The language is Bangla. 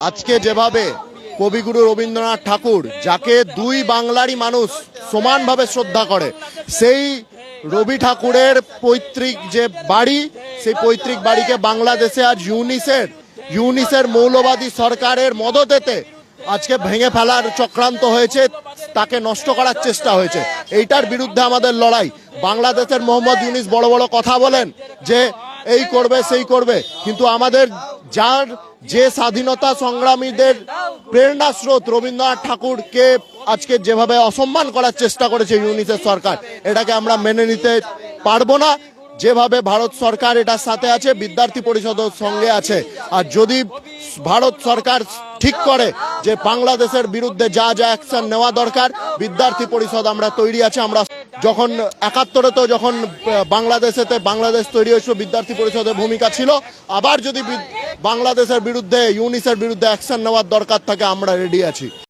আজকে যেভাবে কবিগুরু রবীন্দ্রনাথ ঠাকুর, যাকে দুই বাংলারই মানুষ সমানভাবে শ্রদ্ধা করে, সেই রবি ঠাকুরের পৈতৃক যে বাড়ি, সেই পৈতৃক বাড়িকে বাংলাদেশে আজ ইউনিসের ইউনিসের মৌলবাদী সরকারের মদতেতে আজকে ভেঙে ফেলার চক্রান্ত হয়েছে, তাকে নষ্ট করার চেষ্টা হয়েছে। এইটার বিরুদ্ধে আমাদের লড়াই। বাংলাদেশের মোহাম্মদ ইউনিস বড় বড় কথা বলেন যে এই করবে, সেই করবে। কিন্তু আমাদের যার যে স্বাধীনতা সংগ্রামীদের প্রেরণা স্রোত, রবীন্দ্রনাথ ঠাকুরকে আজকে যেভাবে অসম্মান করার চেষ্টা করেছে ইউনিসেফ সরকার, এটাকে আমরা মেনে নিতে পারব না। যেভাবে ভারত সরকার এটার সাথে আছে, বিদ্যার্থী পরিষদের সঙ্গে আছে। আর যদি ভারত সরকার ঠিক করে যে বাংলাদেশের বিরুদ্ধে যা যা অ্যাকশন নেওয়া দরকার, বিদ্যার্থী পরিষদ আমরা তৈরি আছে, আমরা যখন একাত্তরে তো যখন বাংলাদেশেতে বাংলাদেশ তৈরি হয়েছিল, বিদ্যার্থী পরিষদের ভূমিকা ছিল, আবার যদি বাংলাদেশের বিরুদ্ধে ইউনিসের বিরুদ্ধে অ্যাকশন নেওয়ার দরকার থাকে, আমরা রেডি আছি।